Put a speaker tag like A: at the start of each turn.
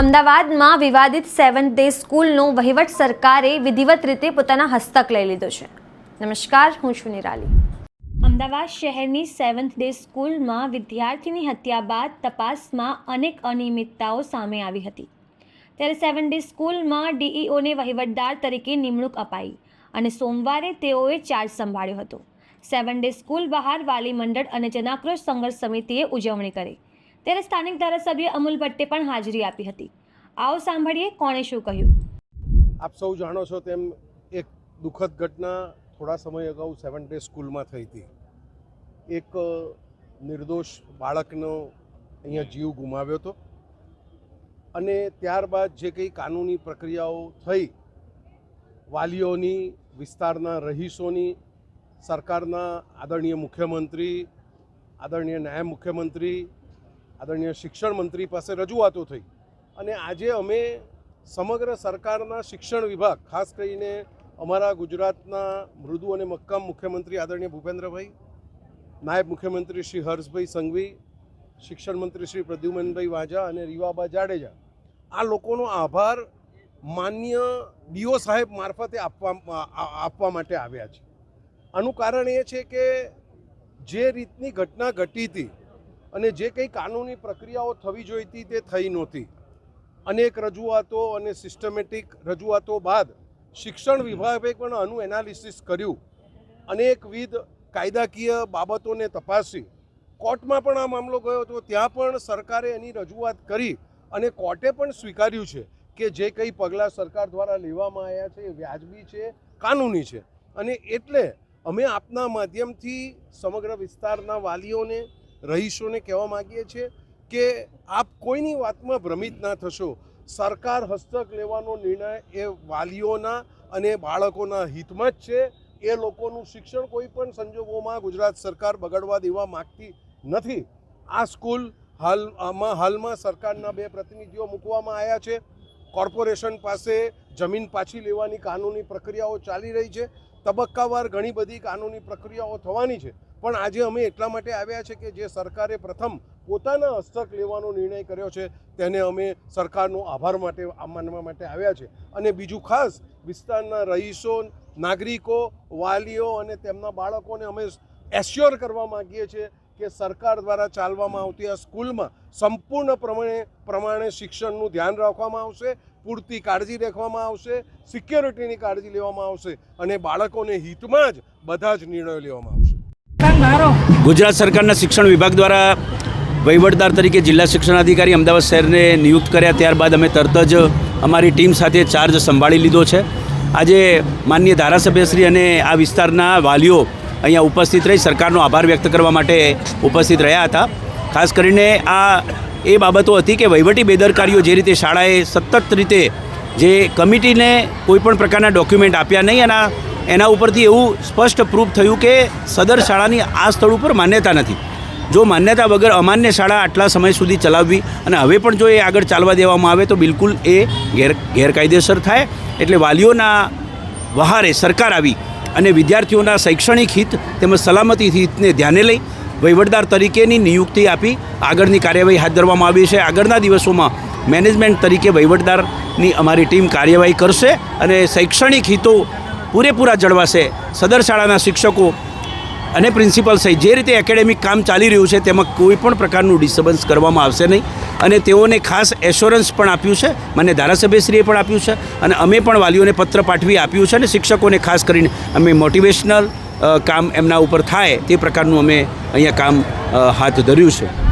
A: અમદાવાદમાં વિવાદિત seventh day સ્કૂલનો વહીવટ સરકારે વિધિવત રીતે પોતાના હસ્તક લઈ લીધો છે. નમસ્કાર, હું છું નિરાલી. અમદાવાદ શહેરની સેવન્થ ડે સ્કૂલમાં વિદ્યાર્થીની હત્યા બાદ તપાસમાં અનેક અનિયમિતતાઓ સામે આવી હતી. ત્યારે સેવન ડે સ્કૂલમાં ડીઈઓને વહીવટદાર તરીકે નિમણૂક અપાઈ અને સોમવારે તેઓએ ચાર્જ સંભાળ્યો હતો. સેવન ડે સ્કૂલ બહાર વાલી મંડળ અને જનાક્રોશ સંઘર્ષ સમિતિએ ઉજવણી કરી. ત્યારે સ્થાનિક ધારાસભ્ય અમૂલ ભટ્ટે પણ હાજરી આપી હતી. આવો સાંભળીએ કોણે શું કહ્યું?
B: આપ સૌ જાણો છો તેમ એક દુઃખદ ઘટના થોડા સમય અગાઉ સેવન ડે સ્કૂલમાં થઈ હતી. એક નિર્દોષ બાળકનો અહીંયા જીવ ગુમાવ્યો હતો. અને ત્યારબાદ જે કંઈ કાનૂની પ્રક્રિયાઓ થઈ, વાલીઓની, વિસ્તારના રહીશોની, સરકારના આદરણીય મુખ્યમંત્રી, આદરણીય નાયબ મુખ્યમંત્રી આદરણીય શિક્ષણ મંત્રી પાસે રજૂઆતો થઈ. અને આજે અમે સમગ્ર સરકારના શિક્ષણ વિભાગ, ખાસ કરીને અમારા ગુજરાતના મૃદુ અને મક્કમ મુખ્યમંત્રી આદરણીય ભૂપેન્દ્રભાઈ, નાયબ મુખ્યમંત્રી શ્રી હર્ષભાઈ સંઘવી, શિક્ષણ મંત્રી શ્રી પ્રદ્યુમનભાઈ વાજા અને રીવાબા જાડેજા. આ લોકોનો આભાર માન્ય ડીઓ સાહેબ મારફતે આપવા આપવા માટે આવ્યા છે. આનું કારણ એ છે કે જે રીતની ઘટના ઘટી હતી અને જે કંઈ કાનૂની પ્રક્રિયાઓ થવી જોઈતી તે થઈ નહોતી. અનેક રજૂઆતો અને સિસ્ટમેટિક રજૂઆતો બાદ શિક્ષણ વિભાગે પણ આનું એનાલિસિસ કર્યું અનેકવિધ કાયદાકીય બાબતોને તપાસી. કોર્ટમાં પણ આ મામલો ગયો હતો, ત્યાં પણ સરકારે એની રજૂઆત કરી અને કોર્ટે પણ સ્વીકાર્યું છે કે જે કંઈ પગલાં સરકાર દ્વારા લેવામાં આવ્યા છે એ વ્યાજબી છે, કાનૂની છે. અને એટલે અમે આપના માધ્યમથી સમગ્ર વિસ્તારના વાલીઓને રહીશોને કહેવા માગીએ છીએ કે આપ કોઈની વાતમાં ભ્રમિત ના થશો. સરકાર હસ્તક લેવાનો નિર્ણય એ વાલીઓના અને બાળકોના હિતમાં જ છે. એ લોકોનું શિક્ષણ કોઈ પણ સંજોગોમાં ગુજરાત સરકાર બગાડવા દેવા માગતી નથી. આ સ્કૂલ હાલ, આમાં, હાલમાં સરકારના બે પ્રતિનિધિઓ મૂકવામાં આવ્યા છે. કોર્પોરેશન પાસે જમીન પાછી લેવાની કાનૂની પ્રક્રિયાઓ ચાલી રહી છે. તબક્કાવાર ઘણી બધી કાનૂની પ્રક્રિયાઓ થવાની છે. પણ આજે અમે એટલા માટે આવ્યા છે કે જે સરકારે પ્રથમ પોતાના હસ્તક લેવાનો નિર્ણય કર્યો છે, તેને અમે સરકારનો આભાર માટે માનવા માટે આવ્યા છે. અને બીજું ખાસ, વિસ્તારના રહીશો, નાગરિકો, વાલીઓ અને તેમના બાળકોને અમે એશ્યોર કરવા માગીએ છીએ કે સરકાર દ્વારા ચાલવામાં આવતી આ સ્કૂલમાં સંપૂર્ણ પ્રમાણે પ્રમાણે શિક્ષણનું ધ્યાન રાખવામાં આવશે. પૂરતી કાળજી રાખવામાં આવશે સિક્યોરિટીની કાળજી લેવામાં આવશે અને બાળકોને હિતમાં જ બધા જ નિર્ણયો લેવામાં આવશે.
C: ગુજરાત સરકારના શિક્ષણ વિભાગ દ્વારા વહીવટદાર તરીકે જિલ્લા શિક્ષણાધિકારી અમદાવાદ શહેરને નિયુક્ત કર્યા ત્યારબાદ અમે તરત જ અમારી ટીમ સાથે ચાર્જ સંભાળી લીધો છે. આજે માનનીય ધારાસભ્યશ્રી અને આ વિસ્તારના વાલીઓ અહીંયા ઉપસ્થિત રહી સરકારનો આભાર વ્યક્ત કરવા માટે ઉપસ્થિત રહ્યા હતા. ખાસ કરીને આ એ બાબતો હતી કે વહીવટી બેદરકારીઓ જે રીતે શાળાએ સતત રીતે જે કમિટીને કોઈપણ પ્રકારના ડોક્યુમેન્ટ આપ્યા નહીં અને એના ઉપરથી એવું સ્પષ્ટ પ્રૂફ થયું કે સદર શાળાની આ સ્થળ ઉપર માન્યતા નથી. જો માન્યતા વગર અમાન્ય શાળા આટલા સમય સુધી ચલાવવી અને હવે પણ જો એ આગળ ચાલવા દેવામાં આવે તો બિલકુલ એ ગેર, ગેરકાયદેસર થાય. એટલે વાલીઓના વહારે સરકાર આવી અને વિદ્યાર્થીઓના શૈક્ષણિક હિત તેમજ સલામતી હિતને ધ્યાને લઈ વહીવટદાર તરીકેની નિયુક્તિ આપી આગળની કાર્યવાહી હાથ ધરવામાં આવી છે. આગળના દિવસોમાં મેનેજમેન્ટ તરીકે વહીવટદારની અમારી ટીમ કાર્યવાહી કરશે અને શૈક્ષણિક હિતો પૂરેપૂરા જળવાશે. સદર શાળાના શિક્ષકો અને પ્રિન્સિપલ સહિત જે રીતે એકેડેમિક કામ ચાલી રહ્યું છે તેમાં કોઈ પણ પ્રકારનું ડિસ્ટર્બન્સ કરવામાં આવશે નહીં. અને તેઓને ખાસ એશ્યોરન્સ પણ આપ્યું છે. મને ધારાસભ્યશ્રીએ પણ આપ્યું છે અને અમે પણ વાલીઓને પત્ર પાઠવી આપ્યું છે અને શિક્ષકોને ખાસ કરીને અમે મોટિવેશનલ કામ એમના ઉપર થાય તે પ્રકારનું અમે અહીંયા કામ હાથ ધર્યું છે.